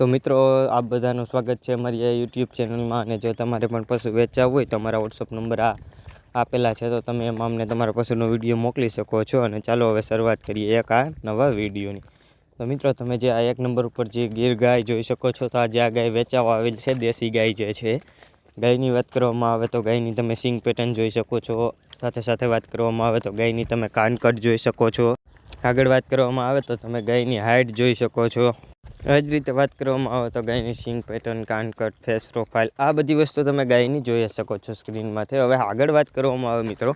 તો મિત્રો, આપ બધાનું સ્વાગત છે અમારી આ યુટ્યુબ ચેનલમાં અને જો તમારે પણ પશુ વેચાવવું હોય, તો અમારા વોટ્સઅપ નંબર આ આપેલા છે. તો તમે એમાં અમને તમારા પશુનો વીડિયો મોકલી શકો છો. અને ચાલો હવે શરૂઆત કરીએ એક આ નવા વિડીયોની. તો મિત્રો, તમે જે આ એક નંબર ઉપર જે ગીર ગાય જોઈ શકો છો, તો આજે આ ગાય વેચાવા આવેલ છે, દેશી ગાય જે છે, ગાયની વાત કરવામાં આવે તો ગાયની તમે સિંગ પેટર્ન જોઈ શકો છો. સાથે સાથે વાત કરવામાં આવે તો ગાયની તમે કાનકટ જોઈ શકો છો. આગળ વાત કરવામાં આવે તો તમે ગાયની હાઇટ જોઈ શકો છો. એ જ રીતે વાત કરવામાં આવે તો ગાયની સિંગ, પેટર્ન કાનકટ ફેસ પ્રોફાઇલ આ બધી વસ્તુ તમે ગાયની જોઈ શકો છો સ્ક્રીનમાંથી. હવે આગળ વાત કરવામાં આવે મિત્રો,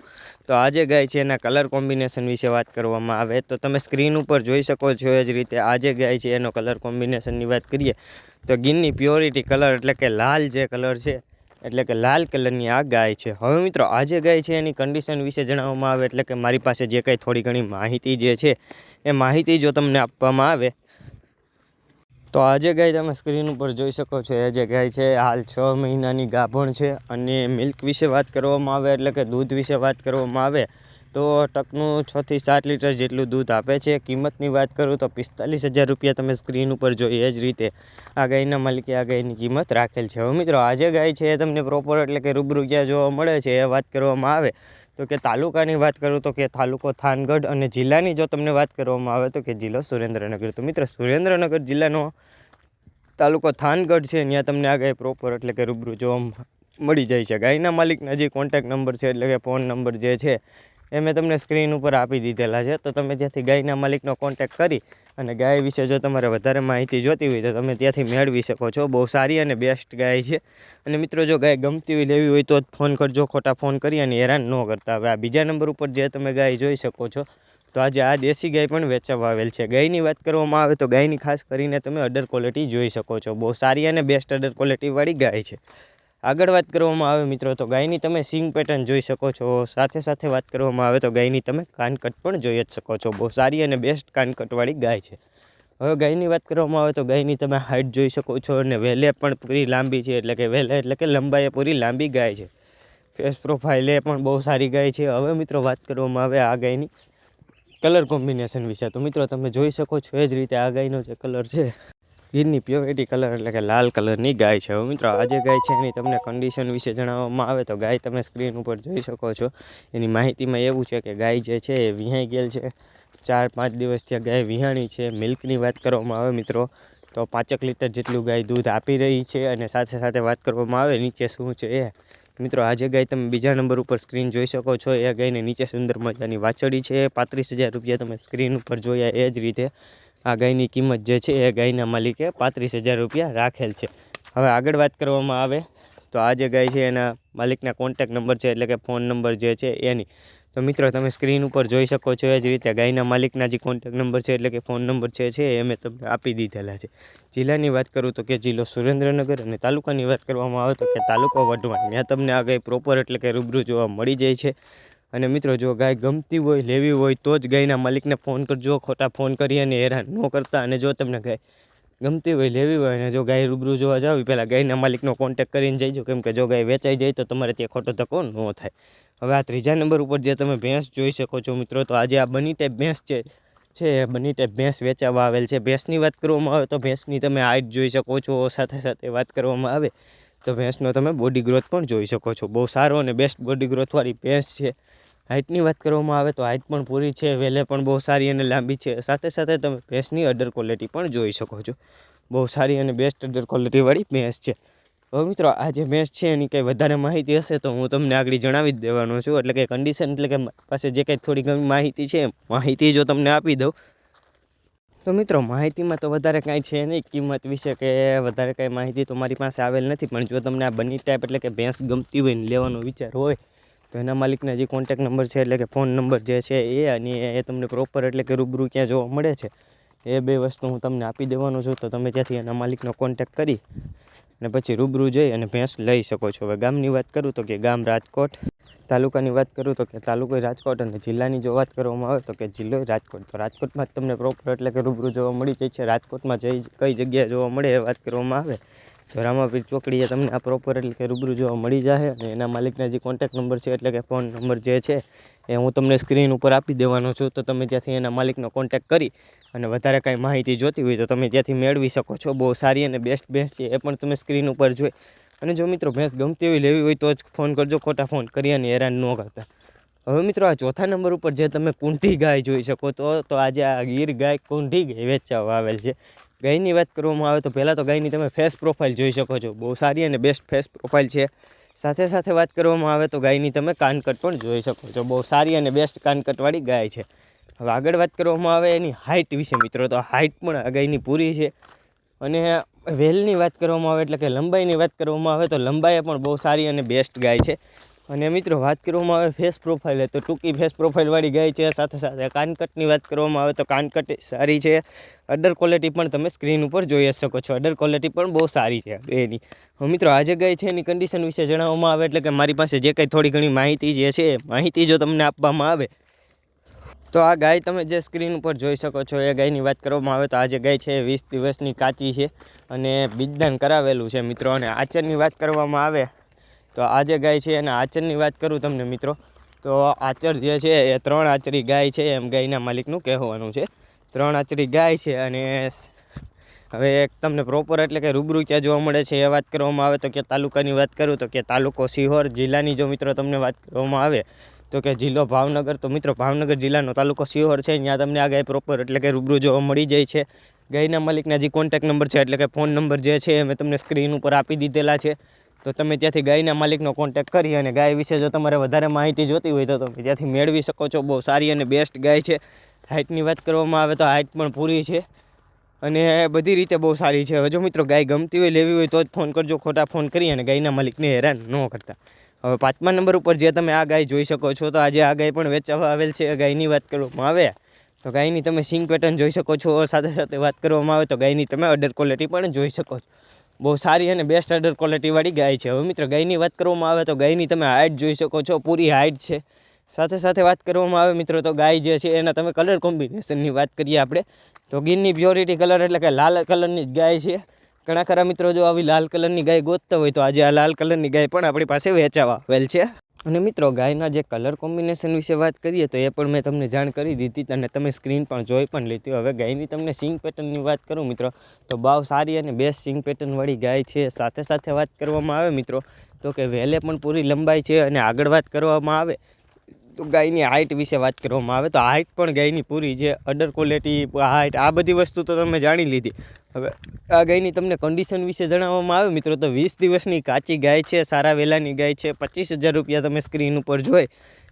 તો આ જે ગાય છે એના કલર કોમ્બિનેશન વિશે વાત કરવામાં આવે. તો તમે સ્ક્રીન ઉપર જોઈ શકો છો એ જ રીતે આ જે ગાય છે એનો કલર કોમ્બિનેશનની વાત કરીએ, તો ગીરની પ્યોરિટી કલર એટલે કે લાલ જે કલર છે, એટલે કે લાલ કલરની આ ગાય છે. હવે મિત્રો, આ જે ગાય છે એની કન્ડિશન વિશે જણાવવામાં આવે એટલે કે મારી પાસે જે કંઈ થોડી ઘણી માહિતી જે છે, એ માહિતી જો તમને આપવામાં આવે તો આજે ગાય તમે સ્ક્રીન ઉપર જોઈ શકો છો, એ જે ગાય છે હાલ છ મહિનાની ગાભણ છે અને મિલ્ક વિશે વાત કરવામાં આવે એટલે કે દૂધ વિશે વાત કરવામાં આવે તો ટકનું છથી સાત લીટર જેટલું દૂધ આપે છે. કિંમતની વાત કરું તો પિસ્તાલીસ હજાર રૂપિયા તમે સ્ક્રીન ઉપર જોઈ એ જ રીતે આ ગાયના માલિકે આ ગાયની કિંમત રાખેલ છે. હવે મિત્રો આજે ગાય છે એ તમને પ્રોપર એટલે કે રૂબરૂ જ્યાં જોવા મળે છે એ વાત કરવામાં આવે. તો કે તાલુકાની વાત કરું તો કે તાલુકો થાનગઢ અને જિલ્લાની જો તમને વાત કરવામાં આવે તો કે જિલ્લો સુરેન્દ્રનગર. તો મિત્રો, સુરેન્દ્રનગર જિલ્લાનો તાલુકો થાનગઢ છે ત્યાં તમને આ ગાય પ્રોપર એટલે કે રૂબરૂ જોવા મળી જાય છે. ગાયના માલિકના જે કોન્ટેક નંબર છે એટલે કે ફોન નંબર જે છે એ મેં તમને સ્ક્રીન ઉપર આપી દીધેલા છે. તો તમે ત્યાંથી ગાયના માલિકનો કોન્ટેક કરી અને ગાય વિશે જો તમારે વધારે માહિતી જોતી હોય તો તમે ત્યાંથી મેળવી શકો છો. બહુ સારી અને બેસ્ટ ગાય છે. અને મિત્રો, જો ગાય ગમતી હોય લેવી હોય તો જ ફોન કરજો. ખોટા ફોન કરી અને હેરાન ન કરતા. હવે આ બીજા નંબર ઉપર જે તમે ગાય જોઈ શકો છો, તો આજે આ દેશી ગાય પણ વેચવા આવેલ છે. ગાયની વાત કરવામાં આવે તો ગાયની ખાસ કરીને તમે અડર ક્વોલિટી જોઈ શકો છો. બહુ સારી અને બેસ્ટ અડર ક્વોલિટીવાળી ગાય છે. આગળ વાત કરવામાં આવે મિત્રો, તો ગાયની તમે સિંગ પેટર્ન જોઈ શકો છો. સાથે સાથે વાત કરવામાં આવે તો ગાયની તમે કાનકટ પણ જોઈ જ શકો છો. બહુ સારી અને બેસ્ટ કાનકટવાળી ગાય છે. હવે ગાયની વાત કરવામાં આવે તો ગાયની તમે હાઇટ જોઈ શકો છો અને વહેલે પણ પૂરી લાંબી છે, એટલે કે વેલે એટલે કે લંબાઈ પૂરી લાંબી ગાય છે. ફેસ પ્રોફાઇલ પણ બહુ સારી ગાય છે. હવે મિત્રો વાત કરવામાં આવે આ ગાયની કલર કોમ્બિનેશન વિશે. તો મિત્રો તમે જોઈ શકો છો એ જ રીતે આ ગાયનો જે કલર છે. ગીરની પ્યોરિટી કલર એટલે કે લાલ કલરની ગાય છે. હવે મિત્રો, આજે ગાય છે એની તમને કન્ડિશન વિશે જણાવવામાં આવે તો ગાય તમે સ્ક્રીન ઉપર જોઈ શકો છો. એની માહિતીમાં એવું છે કે ગાય જે છે એ વિહાઈ ગયેલ છે. ચાર પાંચ દિવસ ત્યાં ગાય વિહાણી છે. મિલ્કની વાત કરવામાં આવે મિત્રો, તો પાંચેક લીટર જેટલું ગાય દૂધ આપી રહી છે અને સાથે સાથે વાત કરવામાં આવે નીચે શું છે એ. મિત્રો, આજે ગાય તમે બીજા નંબર ઉપર સ્ક્રીન જોઈ શકો છો. એ ગાયને નીચે સુંદર મજાની વાછડી છે. પાંત્રીસ હજાર રૂપિયા તમે સ્ક્રીન ઉપર જોયા એ જ રીતે. આ ગાયની કિંમત જે છે એ ગાયના માલિકે પાંત્રીસ હજાર રૂપિયા રાખેલ છે. હવે આગળ વાત કરવામાં આવે તો આ જે ગાય છે એના માલિકના કોન્ટેક નંબર છે એટલે કે ફોન નંબર જે છે એની. તો મિત્રો, તમે સ્ક્રીન ઉપર જોઈ શકો છો એ જ રીતે ગાયના માલિકના જે કોન્ટેક નંબર છે એટલે કે ફોન નંબર છે છે એ મેં તમને આપી દીધેલા છે. જિલ્લાની વાત કરું તો કે જિલ્લો સુરેન્દ્રનગર અને તાલુકાની વાત કરવામાં આવે તો કે તાલુકો વઢવાણ. ત્યાં તમને આ ગાય પ્રોપર એટલે કે રૂબરૂ જોવા મળી જાય છે. અને મિત્રો, જો ગાય ગમતી હોય, લેવી હોય, તો જ ગાયના માલિકને ફોન કરજો. ખોટા ફોન કરી અને હેરાન ન કરતા. અને જો તમને ગાય ગમતી હોય, લેવી હોય અને જો ગાય રૂબરૂ જોવા જાવ પહેલાં ગાયના માલિકનો કોન્ટેક કરીને જઈજો. કેમ કે જો ગાય વેચાઈ જાય, તો તમારે ત્યાં ખોટો ધક્કો ન થાય. હવે આ ત્રીજા નંબર ઉપર જે તમે ભેંસ જોઈ શકો છો મિત્રો, તો આજે આ બની ટાઈપ ભેંસ છે. છે, બની ટાઈપ ભેંસ વેચાવા આવેલ છે. ભેંસની વાત કરવામાં આવે તો ભેંસની તમે હાઇટ જોઈ શકો છો, સાથે સાથે વાત કરવામાં આવે તો ભેંસનો તમે બોડી ગ્રોથ પણ જોઈ શકો છો. બહુ સારો અને બેસ્ટ બોડી ગ્રોથવાળી ભેંસ છે. હાઇટની વાત કરવામાં આવે તો હાઇટ પણ પૂરી છે, વેલે પણ બહુ સારી અને લાંબી છે. સાથે સાથે તમે ભેંસની અડર ક્વોલિટી પણ જોઈ શકો છો. બહુ સારી અને બેસ્ટ અડર ક્વોલિટીવાળી ભેંસ છે. હવે મિત્રો, આ જે મેચ છે એની કંઈ વધારે માહિતી હશે તો હું તમને આગળ જણાવી જ દેવાનો છું. એટલે કે કન્ડિશન એટલે કે પાસે જે કંઈ થોડી ઘણી માહિતી છે, માહિતી જો તમને આપી દઉં. તો મિત્રો, માહિતીમાં તો વધારે કાંઈ છે નહીં. કિંમત વિશે કે વધારે કાંઈ માહિતી તો મારી પાસે આવેલ નથી. પણ જો તમને આ બની ટાઈપ એટલે કે ભેંસ ગમતી હોય ને લેવાનો વિચાર હોય તો એના માલિકના જે કોન્ટેક નંબર છે, એટલે કે ફોન નંબર જે છે એ અને એ તમને પ્રોપર એટલે કે રૂબરૂ ક્યાં જોવા મળે છે, એ બે વસ્તુ હું તમને આપી દેવાનું છું. તો તમે ત્યાંથી એના માલિકનો કોન્ટેક કરી અને પછી રૂબરૂ જઈ અને ભેંસ લઈ શકો છો. હવે ગામની વાત કરું તો કે ગામ રાજકોટ, તાલુકાની વાત કરું તો કે તાલુકો રાજકોટ અને જિલ્લાની જો વાત કરવામાં આવે તો કે જિલ્લો રાજકોટ. તો રાજકોટમાં જ તમને પ્રોપર એટલે કે રૂબરૂ જોવા મળી જાય છે. રાજકોટમાં જઈ કઈ જગ્યાએ જોવા મળે એ વાત કરવામાં આવે. તો રામાપીર ચોકડીએ તમને આ પ્રોપર એટલે કે રૂબરૂ જોવા મળી જશે અને એના માલિકના જે કોન્ટેક નંબર છે એટલે કે ફોન નંબર જે છે એ હું તમને સ્ક્રીન ઉપર આપી દેવાનો છું. તો તમે ત્યાંથી એના માલિકનો કોન્ટેક કરી અને વધારે કાંઈ માહિતી જોતી હોય તો તમે ત્યાંથી મેળવી શકો છો. બહુ સારી અને બેસ્ટ ભેંસ છે. એ પણ તમે સ્ક્રીન ઉપર જોઈ. અને જો મિત્રો ભેંસ ગમતી હોય લેવી હોય તો જ ફોન કરજો. ખોટા ફોન કરી અને હેરાન ન કરતા. હવે મિત્રો આ ચોથા નંબર ઉપર જે તમે કુંઠી ગાય જોઈ શકો તો તો આજે આ ગીર ગાય કુંઠી ગાય વેચવા આવેલ છે. ગાયની વાત કરવામાં આવે તો પહેલાં તો ગાયની તમે ફેસ પ્રોફાઇલ જોઈ શકો છો. બહુ સારી અને બેસ્ટ ફેસ પ્રોફાઇલ છે. સાથે સાથે વાત કરવામાં આવે તો ગાયની તમે કાનકટ પણ જોઈ શકો છો. બહુ સારી અને બેસ્ટ કાનકટવાળી ગાય છે. હવે આગળ વાત કરવામાં આવે એની હાઇટ વિશે. મિત્રો, તો હાઇટ પણ આ ગાયની પૂરી છે. અને વેલની વાત કરવામાં આવે એટલે કે લંબાઈની વાત કરવામાં આવે તો લંબાઈ પણ બહુ સારી અને બેસ્ટ ગાય છે. અને મિત્રો, વાત કરવામાં આવે ફેસ પ્રોફાઇલ તો ટૂંકી ફેસ પ્રોફાઇલવાળી ગાય છે, સાથે સાથે કાનકટની વાત કરવામાં આવે તો કાનકટ સારી છે. અડર ક્વોલિટી પણ તમે સ્ક્રીન ઉપર જોઈ શકો છો. અડર ક્વોલિટી પણ બહુ સારી છે એની. હવે મિત્રો આજે ગાય છે એની કન્ડિશન વિશે જણાવવામાં આવે એટલે કે મારી પાસે જે કંઈ થોડી ઘણી માહિતી જે છે માહિતી જો તમને આપવામાં આવે, તો આ ગાય તમે જે સ્ક્રીન ઉપર જોઈ શકો છો, એ ગાયની વાત કરવામાં આવે તો આજે ગાય છે વીસ દિવસની કાચી છે અને બીજદાન કરાવેલું છે મિત્રો. અને આચરની વાત કરવામાં આવે તો આજે ગાય છે અને આચરની વાત કરું તમને મિત્રો. તો આચર જે છે, એ ત્રણ આચરી ગાય છે, એમ ગાયના માલિકનું કહેવાનું છે. ત્રણ આચરી ગાય છે અને હવે તમને પ્રોપર એટલે કે રૂબરૂ ક્યાં જોવા મળે છે, એ વાત કરવામાં આવે તો કે તાલુકાની વાત કરું તો કે તાલુકો સિહોર જિલ્લાની જો મિત્રો તમને વાત કરવામાં આવે તો કે જિલ્લો ભાવનગર, તો મિત્રો ભાવનગર જિલ્લાનો તાલુકો સિહોર છે. ત્યાં તમને આ ગાય પ્રોપર એટલે કે રૂબરૂ જોવા મળી જાય છે. ગાયના માલિકના જે કોન્ટેક નંબર છે, એટલે કે ફોન નંબર જે છે, એ મેં તમને સ્ક્રીન ઉપર આપી દીધેલા છે. તો તમે ત્યાંથી ગાયના માલિકનો કોન્ટેક કરી અને ગાય વિશે જો તમારે વધારે માહિતી જોતી હોય તો તમે ત્યાંથી મેળવી શકો છો. બહુ સારી અને બેસ્ટ ગાય છે. હાઇટની વાત કરવામાં આવે તો હાઇટ પણ પૂરી છે. અને બધી રીતે બહુ સારી છે. હવે જો મિત્રો ગાય ગમતી હોય, લેવી હોય તો જ ફોન કરજો. ખોટા ફોન કરી અને ગાયના માલિકને હેરાન ન કરતા. હવે પાંચમા નંબર ઉપર જે તમે આ ગાય જોઈ શકો છો, તો આજે આ ગાય પણ વેચાવા આવેલ છે. ગાયની વાત કરવામાં આવે, તો ગાયની તમે સિંગ પેટર્ન જોઈ શકો છો. સાથે સાથે વાત કરવામાં આવે, તો ગાયની તમે અડર ક્વોલિટી પણ જોઈ શકો છો. બહુ સારી અને બેસ્ટ અડર ક્વોલિટીવાળી ગાય છે. હવે મિત્ર, ગાયની વાત કરવામાં આવે તો ગાયની તમે હાઇટ જોઈ શકો છો, પૂરી હાઇટ છે. સાથે સાથે વાત કરવામાં આવે મિત્રો, તો ગાય જે છે એના તમે કલર કોમ્બિનેશનની વાત કરીએ આપણે. તો ગીરની પ્યોરિટી કલર એટલે કે લાલ કલરની જ ગાય છે. ઘણા ખરા મિત્રો જો આવી લાલ કલરની ગાય ગોતતા હોય તો આજે આ લાલ કલરની ગાય પણ આપણી પાસે વેચાવા આવેલ છે. અને મિત્રો, ગાયના જે કલર કોમ્બિનેશન વિશે વાત કરીએ તો એ પણ મેં તમને જાણ કરી દીધી અને તમે સ્ક્રીન પણ જોઈ પણ લીધી. હવે ગાયની તમને સિંગ પેટર્નની વાત કરું મિત્રો, તો બાવ સારી અને બેસ્ટ સિંગ પેટર્નવાળી ગાય છે. સાથે સાથે વાત કરવામાં આવે મિત્રો, તો કે વેલે પણ પૂરી લંબાઈ છે અને આગળ વાત કરવામાં આવે. તો ગાયની હાઇટ વિશે વાત કરવામાં આવે તો હાઇટ પણ ગાયની પૂરી છે અડર ક્વોલિટી હાઇટ આ બધી વસ્તુ તો તમે જાણી લીધી. હવે આ ગાયની તમને કન્ડિશન વિશે જણાવવામાં આવે મિત્રો તો વીસ દિવસની કાચી ગાય છે, સારા વેલાની ગાય છે, પચીસ હજાર રૂપિયા તમે સ્ક્રીન ઉપર જોઈ,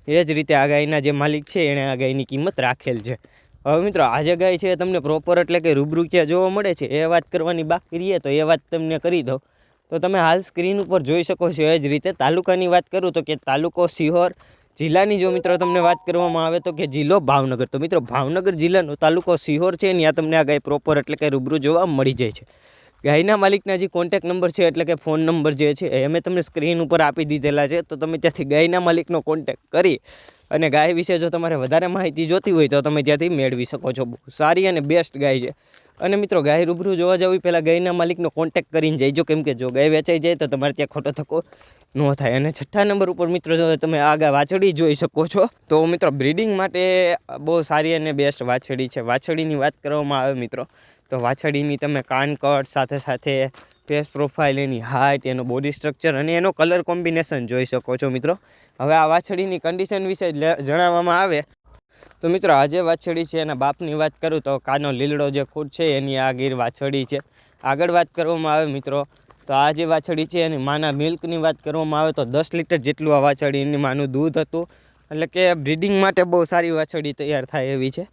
એ જ રીતે આ ગાયના જે માલિક છે એણે આ ગાયની કિંમત રાખેલ છે. હવે મિત્રો આજે ગાય છે તમને પ્રોપર એટલે કે રૂબરૂ ક્યાં જોવા મળે છે એ વાત કરવાની બાકી રહીએ તો એ વાત તમને કરી દઉં. તો તમે હાલ સ્ક્રીન ઉપર જોઈ શકો છો એ જ રીતે તાલુકાની વાત કરું તો કે તાલુકો સિહોર જિલ્લાની જો મિત્રો તમને વાત કરવામાં આવે તો કે જિલ્લો ભાવનગર. તો મિત્રો ભાવનગર જિલ્લાનો તાલુકો સિહોર છે ત્યાં તમને આ ગાય પ્રોપર એટલે કે રૂબરૂ જોવા મળી જાય છે. ગાયના માલિકના જે કોન્ટેક નંબર છે એટલે કે ફોન નંબર જે છે એ મેં તમને સ્ક્રીન ઉપર આપી દીધેલા છે. તો તમે ત્યાંથી ગાયના માલિકનો કોન્ટેક કરી અને ગાય વિશે જો તમારે વધારે માહિતી જોતી હોય તો તમે ત્યાંથી મેળવી શકો છો. બહુ સારી અને બેસ્ટ ગાય છે. અને મિત્રો ગાય રૂબરૂ જોવા જવી પહેલાં ગાયના માલિકનો કોન્ટેક કરીને જઈજો. કેમ કે જો ગાય વેચાઈ જાય તો તમારે ત્યાં ખોટો થકો ન થાય. અને છઠ્ઠા નંબર ઉપર મિત્રો તમે આગળ વાછડી જોઈ શકો છો, તો મિત્રો બ્રિડિંગ માટે બહુ સારી અને બેસ્ટ વાછડી છે. વાછડીની વાત કરવામાં આવે મિત્રો, તો વાછડીની તમે કાનકટ સાથે સાથે ફેસ પ્રોફાઇલ એની હાઇટ એનો બોડી સ્ટ્રક્ચર અને એનો કલર કોમ્બિનેશન જોઈ શકો છો મિત્રો. હવે આ વાછડીની કન્ડિશન વિશે જણાવવામાં આવે. તો મિત્રો આજે વાછડી છે, એના બાપની વાત કરું તો કાનો લીલડો જે ખૂટ છે, એની આ ગીર વાછડી છે. આગળ વાત કરવામાં આવે મિત્રો તો આ જે વાછડી છે એની માના મિલ્કની વાત કરવામાં આવે તો દસ લીટર જેટલું આ વાછડી એની માનું દૂધ હતું. એટલે કે બ્રિડિંગ માટે બહુ સારી વાછડી તૈયાર થાય એવી છે.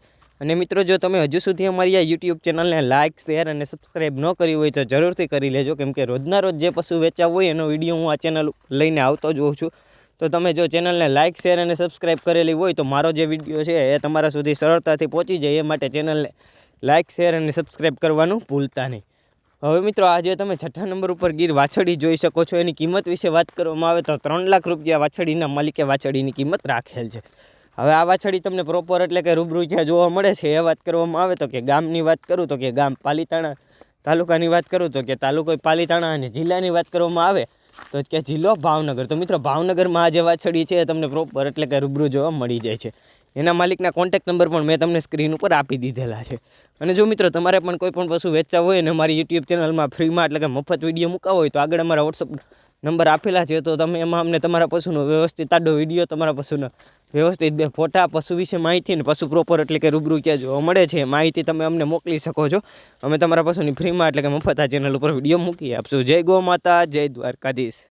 અને મિત્રો, જો તમે હજુ સુધી અમારી આ યુટ્યુબ ચેનલને લાઇક શેર અને સબસ્ક્રાઈબ ન કરી હોય તો જરૂરથી કરી લેજો. કેમ કે રોજના રોજ જે પશુ વેચાવ હોય એનો વીડિયો હું આ ચેનલ લઈને આવતો જ હોઉં છું. તો તમે જો ચેનલને લાઇક શેર અને સબસ્ક્રાઈબ કરેલી હોય તો મારો જે વીડિયો છે એ તમારા સુધી સરળતાથી પહોંચી જાય. એ માટે ચેનલને લાઇક શેર અને સબસ્ક્રાઈબ કરવાનું ભૂલતા નહીં. હવે મિત્રો આજે તમે છઠ્ઠા નંબર ઉપર ગીર વાછડી જોઈ શકો છો, એની કિંમત વિશે વાત કરવામાં આવે તો ત્રણ લાખ રૂપિયા વાછડીના માલિકે વાછડીની કિંમત રાખેલ છે. હવે આ વાછડી તમને પ્રોપર એટલે કે રૂબરૂ જ્યાં જોવા મળે છે, એ વાત કરવામાં આવે તો કે ગામની વાત કરું તો કે ગામ પાલીતાણા તાલુકાની વાત કરું તો કે તાલુકો પાલીતાણા અને જિલ્લાની વાત કરવામાં આવે તો કે જિલ્લો ભાવનગર. તો મિત્રો, ભાવનગરમાં આ જે વાછડી છે, એ તમને પ્રોપર એટલે કે રૂબરૂ જોવા મળી જાય છે. એના માલિકના કોન્ટેક્ટ નંબર પણ મેં તમને સ્ક્રીન ઉપર આપી દીધેલા છે. અને જો મિત્રો તમારે પણ કોઈ પણ પશુ વેચવા હોય અને અમારી યુટ્યુબ ચેનલમાં ફ્રીમાં એટલે કે મફત વીડિયો મૂકાવો હોય, તો આગળ અમારા વોટ્સઅપ નંબર આપેલા છે, તો તમે એમાં અમને તમારા પશુનો વ્યવસ્થિત આડો વીડિયો તમારા પશુનો વ્યવસ્થિત બે ફોટા, પશુ વિશે માહિતી ને પશુ પ્રોપર એટલે કે રૂબરૂ ક્યાં જોવા મળે છે. માહિતી તમે અમને મોકલી શકો છો. અમે તમારા પશુની ફ્રીમાં એટલે કે મફત આ ચેનલ ઉપર વીડિયો મૂકી આપશું જય ગો માતા જય દ્વારકાધીશ.